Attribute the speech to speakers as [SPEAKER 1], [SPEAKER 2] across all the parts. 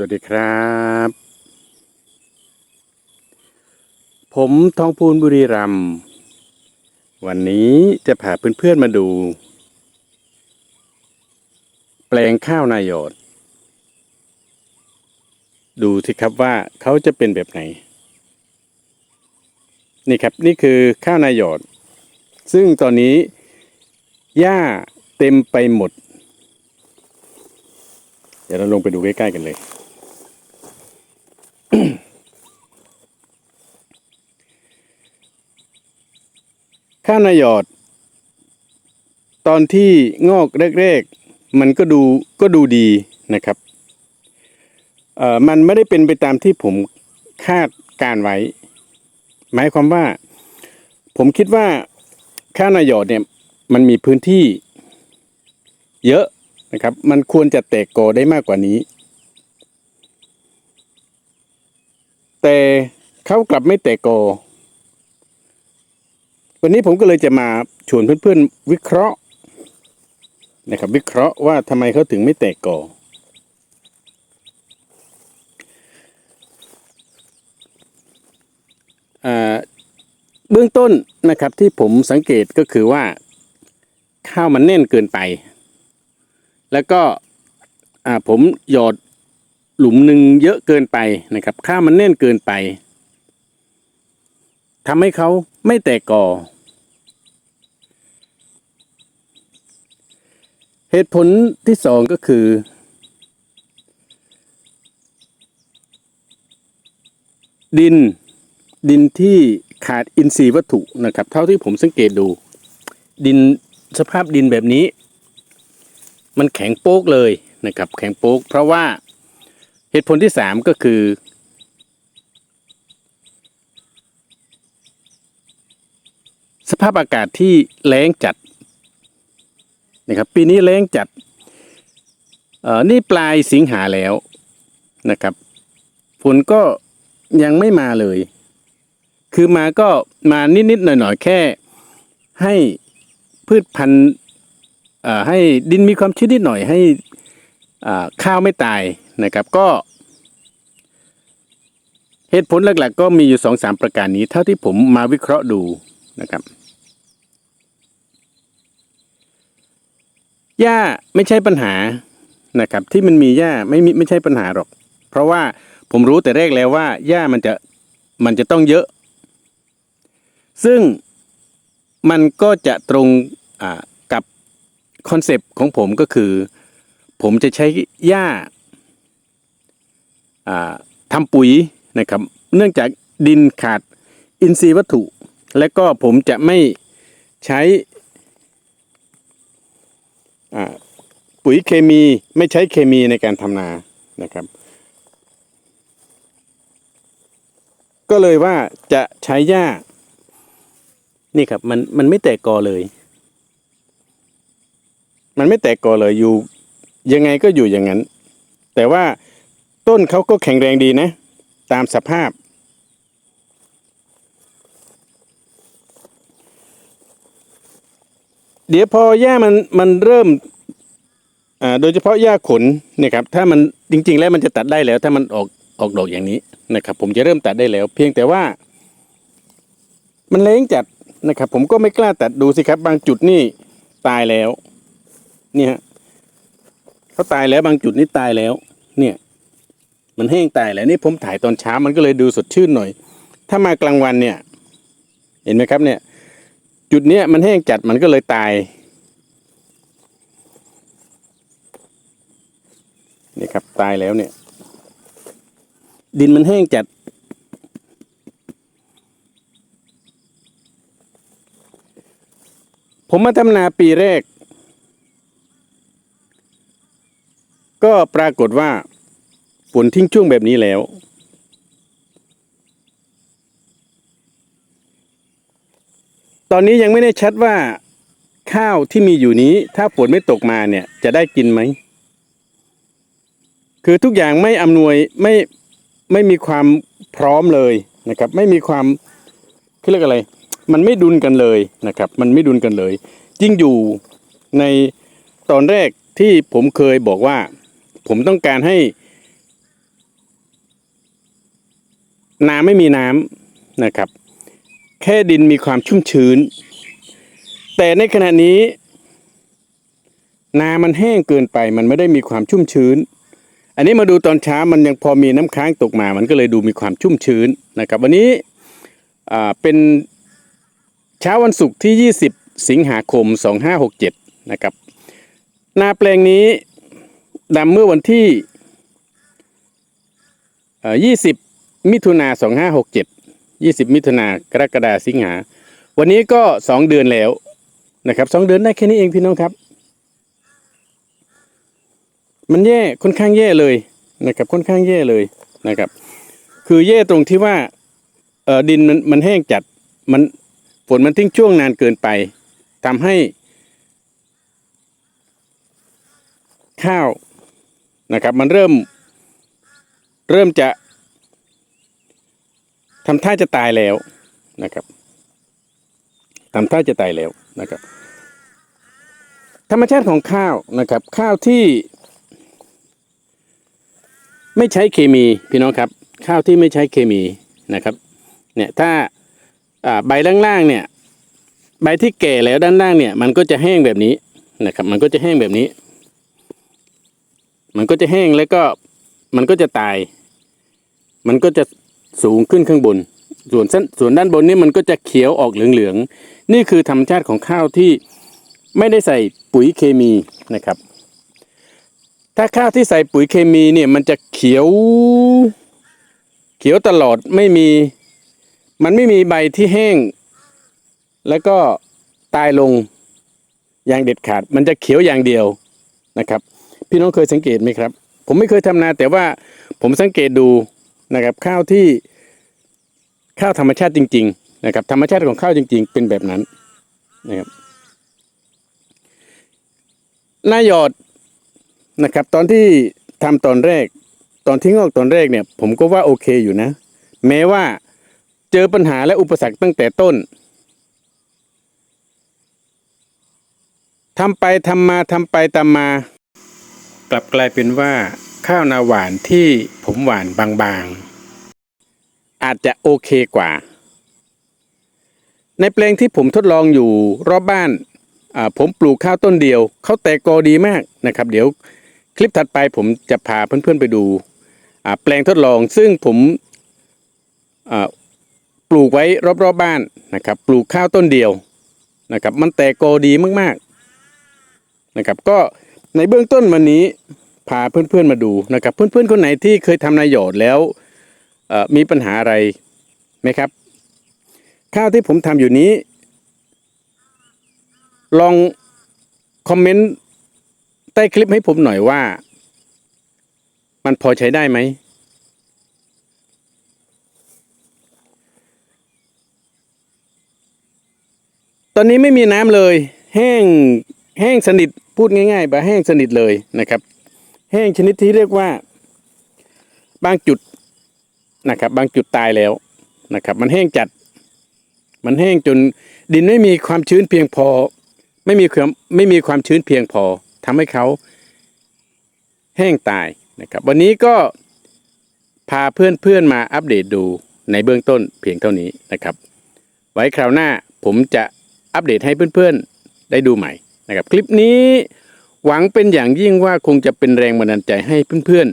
[SPEAKER 1] สวัสดีครับ ผมทองพูนบุรีรัมวันนี้จะพาเพื่อนๆมาดู แปลงข้าวนายอด ดูสิครับว่าเขาจะเป็นแบบไหน นี่ครับนี่คือข้าวนายอด ซึ่งตอนนี้หญ้าเต็มไปหมด เดี๋ยวเราลงไปดูใกล้ๆกันเลย ข้าวนายอด ตอนที่งอกแรกๆมันก็ดูก็ดูดีนะครับเอ่อมันไม่ได้เป็นไปตามที่ผมคาดการไว้ หมายความว่า ผมคิดว่าข้าวนายอดเนี่ยมันมีพื้นที่เยอะนะครับ มันควรจะแตกกอได้มากกว่านี้ แต่เขากลับไม่แตกกอ วันนี้ผมก็เลยจะมาชวนเพื่อนๆ วิเคราะห์นะครับ วิเคราะห์ว่าทำไมเขาถึงไม่แตกกออ่เบื้องต้นนะครับที่ผมสังเกตก็คือว่า ข้าวมันแน่นเกินไป แล้วก็ผมหยอดหลุมหนึ่งเยอะเกินไปนะครับ ข้าวมันแน่นเกินไป ทำให้เขาไม่แตกก่อ เหตุผลที่สองก็คือ ดินดินที่ขาดอินทรีย์วัตถุนะครับ เท่าที่ผมสังเกตดู ดินสภาพดินแบบนี้ มันแข็งโป๊กเลยนะครับ แข็งโป๊กเพราะว่าเหตุผลที่สามก็คือ สภาพอากาศที่แล้งจัดนะครับปีนี้แล้งจัดเอ่อนี่ปลายสิงหาแล้วนะครับฝนก็ยังไม่มาเลย คือมาก็มานิดๆหน่อยๆแค่ให้พืชพันธุ์เอ่อให้ดินมีความชื้นนิดหน่อยให้อ่าข้าวไม่ตายนะครับก็ เหตุผลหลักๆ ก็มีอยู่สองสามประการนี้ เท่าที่ผมมาวิเคราะห์ดูนะครับ หญ้าไม่ใช่ปัญหานะครับ ที่มันมีหญ้าไม่มีไม่ใช่ปัญหาหรอก เพราะว่าผมรู้แต่แรกแล้วว่าหญ้ามันจะมันจะต้องเยอะ ซึ่งมันก็จะตรงกับคอนเซปต์ของผมก็คือ ผมจะใช้หญ้าทำปุ๋ยนะครับ เนื่องจากดินขาดอินทรีย์วัตถุ และก็ผมจะไม่ใช้ ปุ๋ยเคมีไม่ใช้เคมีในการทำนานะครับ ก็เลยว่าจะใช้หญ้า นี่ครับมันมันไม่แตกกอเลย มันไม่แตกกอเลยอยู่ ยังไงก็อยู่อย่างนั้น แต่ว่าต้นเขาก็แข็งแรงดีนะ ตามสภาพ เดี๋ยวพอหญ้ามันมันเริ่มอ่าโดยเฉพาะหญ้าขนเนี่ยครับถ้ามันจริง ๆ แล้วมันจะตัดได้แล้ว ถ้ามันออกออกดอกอย่างนี้นะครับ ผมจะเริ่มตัดได้แล้ว เพียงแต่ว่า มันเล้งจัดนะครับ ผมก็ไม่กล้าตัดดูสิครับ บางจุดนี่ตายแล้ว เนี่ยเขาตายแล้วบางจุดนี่ตายแล้ว เนี่ย มันแห้งตายแล้วนี่ผมถ่ายตอนเช้ามันก็เลยดูสดชื่นหน่อย ถ้ามากลางวันเนี่ย เห็นไหมครับเนี่ย จุดเนี้ยมันแห้งจัดมันก็เลยตาย นี่ครับตายแล้วเนี่ย ดินมันแห้งจัด ผมมาทำนาปีแรก ก็ปรากฏว่าฝนทิ้งช่วงแบบนี้แล้ว ตอนนี้ยังไม่ได้ชัดว่าข้าวที่มีอยู่นี้ ถ้าฝนไม่ตกมาเนี่ย จะได้กินไหม คือทุกอย่างไม่อำนวยไม่ไม่มีความพร้อมเลยนะครับ ไม่มีความเขาเรียกอะไร มันไม่ดุลกันเลยนะครับ มันไม่ดุลกันเลยจริงอยู่ในตอนแรกที่ผมเคยบอกว่า ผมต้องการให้ นาไม่มีน้ำนะครับ แค่ดินมีความชุ่มชื้น แต่ในขณะนี้นามันแห้งเกินไปมันไม่ได้มีความชุ่มชื้น อันนี้มาดูตอนเช้ามันยังพอมีน้ำค้างตกมา มันก็เลยดูมีความชุ่มชื้นนะครับ วันนี้เป็นเช้าวันศุกร์ที่ 20 สิงหาคม 2567 นะครับ นาแปลงนี้ดำเมื่อวันที่ 20 มิถุนา2567 20 มิถุนากรกฎาสิงหา วันนี้ก็ 2 เดือนแล้วนะครับ2เดือนได้แค่นี้เองพี่น้องครับ มันแย่ค่อนข้างแย่เลยนะครับค่อนข้างแย่เลยนะครับ คือแย่ตรงที่ว่าเออดินมันมันแห้งจัดมันฝนมันทิ้งช่วงนานเกินไปทำให้ ข้าวนะครับ มันเริ่ม เริ่มจะ ทำท่าจะตายแล้วนะครับทำท่าจะตายแล้วนะครับ ธรรมชาติของข้าวนะครับ ข้าวที่ ไม่ใช้เคมีพี่น้องครับ ข้าวที่ไม่ใช้เคมีนะครับ เนี่ยถ้าอ่าใบล่างๆเนี่ยใบที่แก่แล้วด้านล่างเนี่ย มันก็จะแห้งแบบนี้นะครับ มันก็จะแห้งแบบนี้ มันก็จะแห้งแล้วก็มันก็จะตาย มันก็จะ สูงขึ้นข้างบน ส่วนส่วนด้านบนนี่มันก็จะเขียวออกเหลืองๆ นี่คือธรรมชาติของข้าวที่ไม่ได้ใส่ปุ๋ยเคมีนะครับ ถ้าข้าวที่ใส่ปุ๋ยเคมีเนี่ยมันจะเขียว เขียวตลอดไม่มี มันไม่มีใบที่แห้ง แล้วก็ตายลงอย่างเด็ดขาด มันจะเขียวอย่างเดียวนะครับ พี่น้องเคยสังเกตไหมครับ ผมไม่เคยทำนาแต่ว่าผมสังเกตดู นะครับข้าวที่ข้าวธรรมชาติจริง ๆ นะครับ ธรรมชาติของข้าวจริง ๆ เป็นแบบนั้นนะครับหน้าหยอดนะครับ ตอนที่ทำตอนแรก ตอนที่งอกตอนแรกเนี่ย ผมก็ว่าโอเคอยู่นะ แม้ว่าเจอปัญหาและอุปสรรคตั้งแต่ต้นทำไปทำมาทำไปตามมา กลับกลายเป็นว่า ข้าวนาหวานที่ผมหวานบางๆ อาจจะโอเคกว่า ในแปลงที่ผมทดลองอยู่รอบบ้าน ผมปลูกข้าวต้นเดียว เขาแตกกอดีมากนะครับ เดี๋ยวคลิปถัดไปผมจะพาเพื่อนๆไปดูแปลงทดลองซึ่งผมปลูกไว้รอบๆบบ้านนะครับ ปลูกข้าวต้นเดียวนะครับ มันแตกกอดีมากๆนะครับ ก็ในเบื้องต้นวันนี้ พาเพื่อนๆมาดูนะครับ เพื่อนๆคนไหนที่เคยทำนายหยอดแล้วมีปัญหาอะไรไหมครับ ข้าวที่ผมทำอยู่นี้ ลองคอมเมนต์ใต้คลิปให้ผมหน่อยว่า มันพอใช้ได้ไหมตอนนี้ไม่มีน้ำเลย แห้งแห้งสนิทพูดง่ายๆแบบแห้งสนิทเลยนะครับ แห้งชนิดที่เรียกว่า บางจุดนะครับ บางจุดตายแล้วนะครับ มันแห้งจัด มันแห้งจนดินไม่มีความชื้นเพียงพอ ไม่มีความไม่มีความชื้นเพียงพอทำให้เขาแห้งตายนะครับ วันนี้ก็พาเพื่อนๆมาอัปเดตดูในเบื้องต้นเพียงเท่านี้นะครับ ไว้คราวหน้าผมจะอัปเดตให้เพื่อนๆได้ดูใหม่นะครับ คลิปนี้ หวังเป็นอย่างยิ่งว่าคงจะเป็นแรงบันดาลใจให้เพื่อน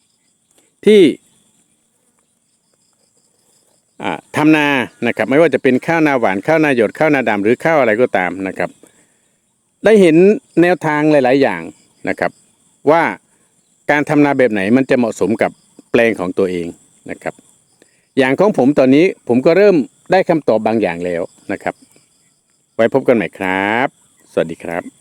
[SPEAKER 1] ๆ ที่ทำนานะครับไม่ว่าจะเป็นข้าวนาหวานข้าวนาหยดข้าวนาดำหรือข้าวอะไรก็ตามนะครับ ได้เห็นแนวทางหลาย ๆ อย่างนะครับ ว่าการทำนาแบบไหนมันจะเหมาะสมกับแปลงของตัวเองนะครับ อย่างของผมตอนนี้ผมก็เริ่มได้คำตอบบางอย่างแล้วนะครับ ไว้พบกันใหม่ครับ สวัสดีครับ